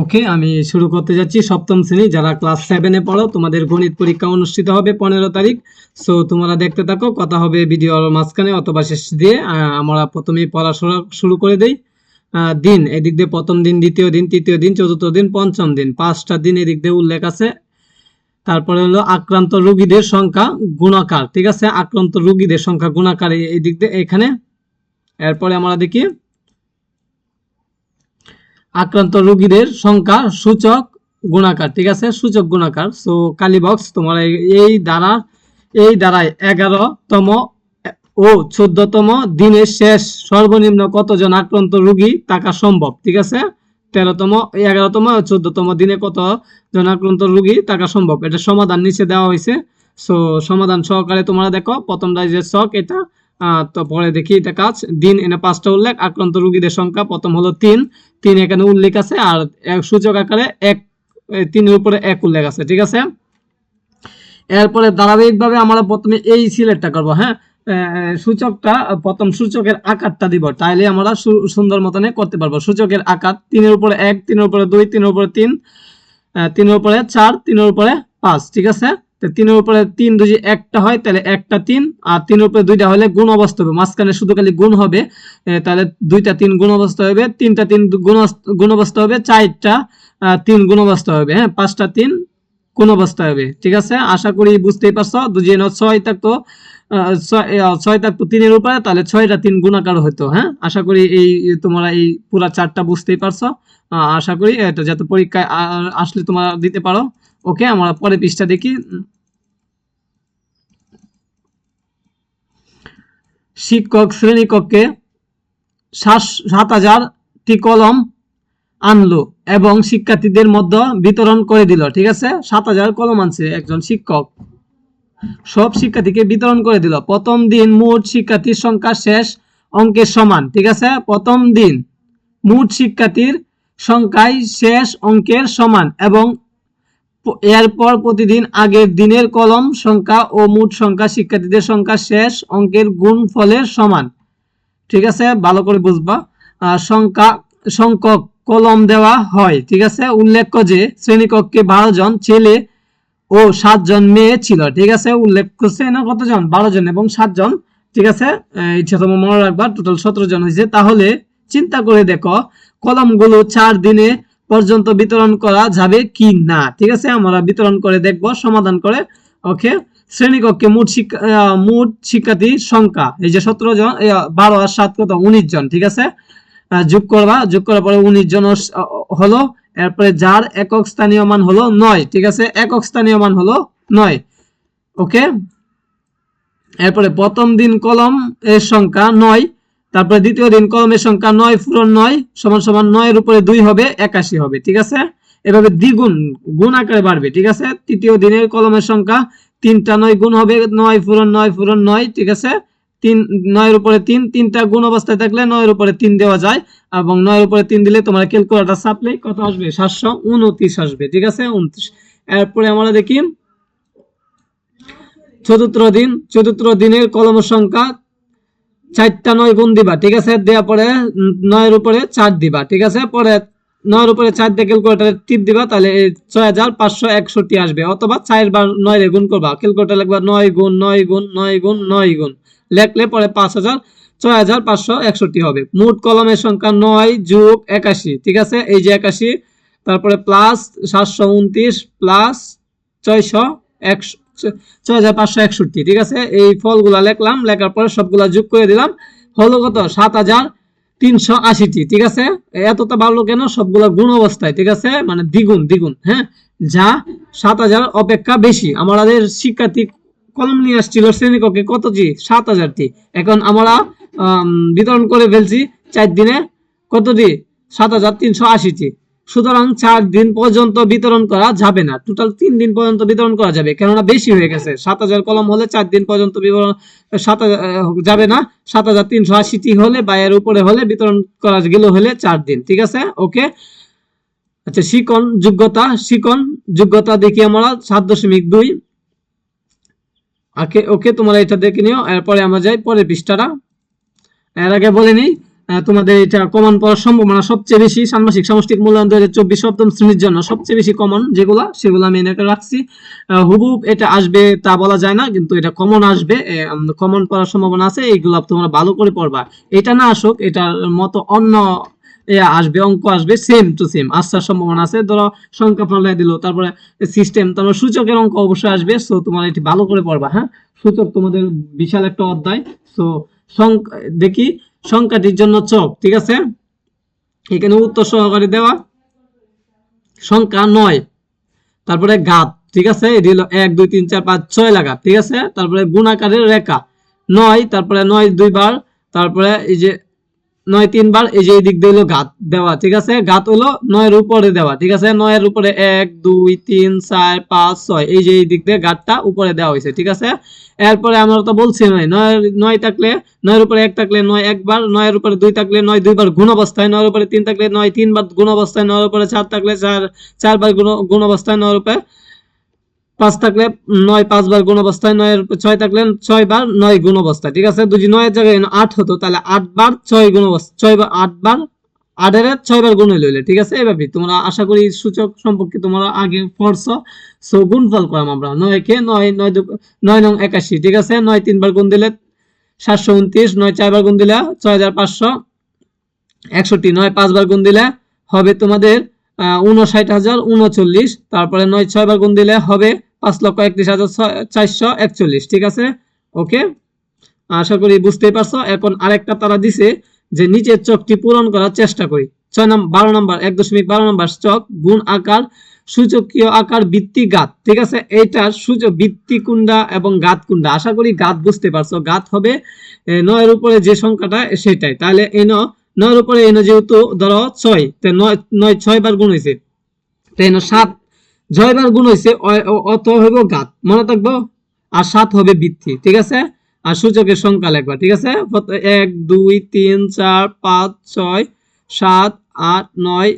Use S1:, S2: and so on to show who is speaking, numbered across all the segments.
S1: ওকে আমি শুরু করতে যাচ্ছি সপ্তম শ্রেণী যারা ক্লাস সেভেনে পড়ো তোমাদের গণিত পরীক্ষা অনুষ্ঠিত হবে পনেরো তারিখ সো তোমরা দেখতে থাকো কথা হবে ভিডিওর মাঝখানে অথবা শেষ দিয়ে আমরা প্রথমেই পড়াশোনা শুরু করে দিই দিন এদিক দিয়ে প্রথম দিন দ্বিতীয় দিন তৃতীয় দিন চতুর্থ দিন পঞ্চম দিন পাঁচটা দিন এদিক দিয়ে উল্লেখ আছে তারপরে হলো আক্রান্ত রুগীদের সংখ্যা গুণাকার ঠিক আছে আক্রান্ত রুগীদের সংখ্যা গুণাকার এদিক দিয়ে এখানে এরপরে আমরা দেখি আক্রান্ত রোগীদের সংখ্যা সূচক গুণাকার ঠিক আছে সূচক গুণাকার সো কালিবক্স তোমার এই দ্বারা এই দ্বারায় এগারোতম ও চোদ্দতম দিনের শেষ সর্বনিম্ন কতজন আক্রান্ত রুগী থাকা সম্ভব ঠিক আছে তেরোতম এগারোতম ও চোদ্দতম দিনে কতজন আক্রান্ত রুগী থাকা সম্ভব এটা সমাধান নিচে দেওয়া হয়েছে সো সমাধান সহকারে তোমরা দেখো প্রথম রাইজের শখ এটা তো পরে দেখি এটা কাজ দিন এনে পাঁচটা উল্লেখ আক্রান্ত রুগীদের সংখ্যা প্রথম হলো তিন তিন এখানে উল্লেখ আছে আর সূচক আকারে এক তিনের উপরে এক উল্লেখ আছে ঠিক আছে এরপরে ধারাবাহিকভাবে আমরা প্রথমে এই সিলেটটা করবো হ্যাঁ সূচকটা প্রথম সূচকের আকারটা দিব তাইলে আমরা সুন্দর মতনে করতে পারবো সূচকের আকার তিনের উপরে এক তিনের উপরে দুই তিনের উপরে তিন তিনের উপরে চার তিনের উপরে পাঁচ ঠিক আছে তো তিনের উপরে তিন দুই একটা হয় তাহলে একটা তিন আর তিনের উপরে দুইটা হলে গুণ অবস্থা হবে মাঝখানে শুধু খালি গুণ হবে তাহলে দুইটা তিন গুণ অবস্থা হবে তিনটা তিন গুণ গুণ অবস্থা হবে চারটা তিন গুণ অবস্থা হবে হ্যাঁ পাঁচটা তিন কোন অবস্থা হবে ঠিক আছে আশা করি বুঝতেই পারছো দুজি ন ছয় থাকতো ছয় থাকতো তিনের উপরে তাহলে ছয়টা তিন গুণাকার হতো হ্যাঁ আশা করি এই তোমরা এই পুরা চারটা বুঝতেই পারছো আশা করি এটা যাতে পরীক্ষায় আসলে তোমরা দিতে পারো ওকে আমরা পরে পৃষ্ঠা দেখি শিক্ষক শ্রেণীকক্ষে সাত সাত হাজারটি কলম আনলো এবং শিক্ষার্থীদের মধ্যে বিতরণ করে দিল ঠিক আছে সাত হাজার কলম আনছে একজন শিক্ষক সব শিক্ষার্থীকে বিতরণ করে দিল প্রথম দিন মোট শিক্ষার্থীর সংখ্যা শেষ অঙ্কের সমান ঠিক আছে প্রথম দিন মোট শিক্ষার্থীর সংখ্যায় শেষ অঙ্কের সমান এবং এরপর প্রতিদিন আগের দিনের কলম সংখ্যা ও মোট সংখ্যা শিক্ষার্থীদের সংখ্যা শেষ অঙ্কের গুণ ফলের সমান ঠিক আছে ভালো করে বুঝবা সংখ্যা সংখ্যক কলম দেওয়া হয় ঠিক আছে উল্লেখ্য যে শ্রেণীকক্ষে বারো জন ছেলে ও সাতজন মেয়ে ছিল ঠিক আছে উল্লেখ করছে না কতজন বারো জন এবং সাতজন ঠিক আছে ইচ্ছা তোমার মনে রাখবা টোটাল সতেরো জন হয়েছে তাহলে চিন্তা করে দেখো কলমগুলো চার দিনে পর্যন্ত বিতরণ করা যাবে কি না ঠিক আছে আমরা বিতরণ করে দেখব সমাধান করে ওকে শ্রেণীকক্ষে মোট শিক্ষা মোট শিক্ষার্থী সংখ্যা এই যে সতেরো জন বারো আর সাত কত উনিশ জন ঠিক আছে যোগ করবা যোগ করার পরে উনিশ জন হলো এরপরে যার একক স্থানীয় মান হলো নয় ঠিক আছে একক স্থানীয় মান হলো নয় ওকে এরপরে প্রথম দিন কলম এর সংখ্যা নয় তারপরে দ্বিতীয় দিন কলমের সংখ্যা নয় পূরণ নয় সমান সমান নয়ের উপরে দুই হবে একাশি হবে ঠিক আছে এভাবে দ্বিগুণ গুণ আকারে বাড়বে ঠিক আছে তৃতীয় দিনের কলমের সংখ্যা তিনটা নয় গুণ হবে নয় পূরণ নয় পূরণ নয় ঠিক আছে তিন নয়ের উপরে তিন তিনটা গুণ অবস্থায় থাকলে নয়ের উপরে তিন দেওয়া যায় এবং নয়ের উপরে তিন দিলে তোমার ক্যালকুলেটার ছাপলে কত আসবে সাতশো উনত্রিশ আসবে ঠিক আছে উনত্রিশ এরপরে আমরা দেখি চতুর্থ দিন চতুর্থ দিনের কলম সংখ্যা চারটা নয় গুণ দিবা ঠিক আছে দেওয়া পরে নয়ের উপরে চার দিবা ঠিক আছে পরে নয়ের উপরে চার দিয়ে ক্যালকুলেটারে টিপ দিবা তাহলে ছয় হাজার পাঁচশো একষট্টি আসবে অথবা চার বার নয় রে গুণ করবা ক্যালকুলেটার লিখবা নয় গুণ নয় গুণ নয় গুণ নয় গুণ লেখলে পরে পাঁচ হাজার ছয় হাজার পাঁচশো একষট্টি হবে মোট কলমের সংখ্যা নয় যোগ একাশি ঠিক আছে এই যে একাশি তারপরে প্লাস সাতশো উনত্রিশ প্লাস ছয়শো একশো ছয় হাজার পাঁচশো একষট্টি ঠিক আছে এই ফলগুলা লেখলাম লেখার পরে সবগুলা যোগ করে দিলাম হলো কত সাত হাজার তিনশো আশিটি ঠিক আছে এতটা ভালো কেন সবগুলা গুণ অবস্থায় ঠিক আছে মানে দ্বিগুণ দ্বিগুণ হ্যাঁ যা সাত হাজার অপেক্ষা বেশি আমাদের শিক্ষার্থী কলম নিয়ে আসছিল শ্রেণীকক্ষে কতটি সাত হাজারটি এখন আমরা বিতরণ করে ফেলছি চার দিনে কতটি সাত হাজার তিনশো আশিটি সুতরাং চার দিন পর্যন্ত বিতরণ করা যাবে না টোটাল তিন দিন পর্যন্ত বিতরণ করা যাবে কেননা বেশি হয়ে গেছে সাত হাজার কলম হলে চার দিন পর্যন্ত বিতরণ সাত যাবে না সাত হাজার তিনশো আশিটি হলে বা এর উপরে হলে বিতরণ করা গেল হলে চার দিন ঠিক আছে ওকে আচ্ছা শিকন যোগ্যতা শিকন যোগ্যতা দেখি আমরা সাত দশমিক দুই ওকে তোমরা এটা দেখে নিও এরপরে আমরা যাই পরে পৃষ্ঠাটা এর আগে বলে নিই তোমাদের এটা কমন পড়ার সম্ভাবনা সবচেয়ে বেশি ষান্মাসিক সামষ্টিক মূল্যায়ন দুই হাজার চব্বিশ সপ্তম শ্রেণীর জন্য সবচেয়ে বেশি কমন যেগুলো সেগুলো আমি এটা রাখছি হুবুব এটা আসবে তা বলা যায় না কিন্তু এটা কমন আসবে কমন পড়ার সম্ভাবনা আছে এইগুলো তোমরা ভালো করে পড়বা এটা না আসুক এটার মতো অন্য আসবে অঙ্ক আসবে সেম টু সেম আসার সম্ভাবনা আছে ধরো সংখ্যা প্রলয় দিল তারপরে সিস্টেম তারপর সূচকের অঙ্ক অবশ্যই আসবে সো তোমার এটি ভালো করে পড়বা হ্যাঁ সূচক তোমাদের বিশাল একটা অধ্যায় সো সং দেখি সংখ্যাটির জন্য চক ঠিক আছে এখানে উত্তর সহকারে দেওয়া সংখ্যা নয় তারপরে গাত ঠিক আছে এটি হলো এক দুই তিন চার পাঁচ ছয় লাগা ঠিক আছে তারপরে গুণাকারের রেখা নয় তারপরে নয় দুইবার তারপরে এই যে নয় তিনবার এই যে এই দিক দিয়ে হলো ঘাত দেওয়া ঠিক আছে ঘাত হলো নয়ের উপরে দেওয়া ঠিক আছে নয়ের উপরে এক দুই তিন চার পাঁচ ছয় এই যে এই দিক দিয়ে ঘাতটা উপরে দেওয়া হয়েছে ঠিক আছে এরপরে আমরা তো বলছি নয় নয় নয় থাকলে নয়ের উপরে এক থাকলে নয় একবার নয়ের উপরে দুই থাকলে নয় দুইবার গুণ অবস্থায় নয়ের উপরে তিন থাকলে নয় তিনবার গুণ অবস্থায় নয়ের উপরে চার থাকলে চার চারবার গুণ গুণ অবস্থায় নয়ের উপরে পাঁচ থাকলে নয় পাঁচবার গুণ অবস্থায় নয়ের ছয় থাকলে ছয় বার নয় গুণ অবস্থায় ঠিক আছে যদি নয়ের জায়গায় আট হতো তাহলে আটবার ছয় গুণ অবস্থা ছয় বার আটবার আটের ছয়বার গুণ লইলে ঠিক আছে এভাবে তোমরা আশা করি সূচক সম্পর্কে তোমরা আগে পড়ছ সো ফল করাম আমরা নয় কে নয় নয় নয় নং একাশি ঠিক আছে নয় তিনবার গুণ দিলে সাতশো উনত্রিশ নয় চারবার গুণ দিলে ছয় হাজার পাঁচশো একষট্টি নয় পাঁচবার গুণ দিলে হবে তোমাদের উনষাট হাজার উনচল্লিশ তারপরে নয় ছয়বার গুণ দিলে হবে পাঁচ লক্ষ একত্রিশ হাজার চারশো একচল্লিশ ঠিক আছে ওকে আশা করি বুঝতেই পারছো এখন আরেকটা তারা দিছে যে নিচের চকটি পূরণ করার চেষ্টা করি ছয় নম্বর বারো নম্বর এক দশমিক বারো নম্বর চক গুণ আকার সূচকীয় আকার বৃত্তি গাত ঠিক আছে এইটার সূচক বৃত্তি কুণ্ডা এবং গাত কুণ্ডা আশা করি গাত বুঝতে পারছো গাত হবে নয়ের উপরে যে সংখ্যাটা সেটাই তাহলে এন নয়ের উপরে এনে যেহেতু ধরো ছয় তাই নয় নয় ছয় বার গুণ হয়েছে তাই এনে সাত ছয় বার গুণ হয়েছে অত হইব গাত মনে থাকবো আর সাত হবে বৃদ্ধি ঠিক আছে আর সূচকের সংখ্যা লেখবা ঠিক আছে এক দুই তিন চার পাঁচ ছয় সাত আট নয়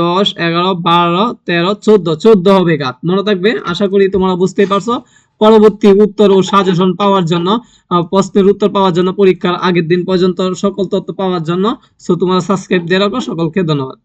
S1: দশ এগারো বারো তেরো চোদ্দ চোদ্দ হবে গাত মনে থাকবে আশা করি তোমরা বুঝতেই পারছো পরবর্তী উত্তর ও সাজেশন পাওয়ার জন্য প্রশ্নের উত্তর পাওয়ার জন্য পরীক্ষার আগের দিন পর্যন্ত সকল তথ্য পাওয়ার জন্য সো তোমরা সাবস্ক্রাইব দিয়ে রাখো সকলকে ধন্যবাদ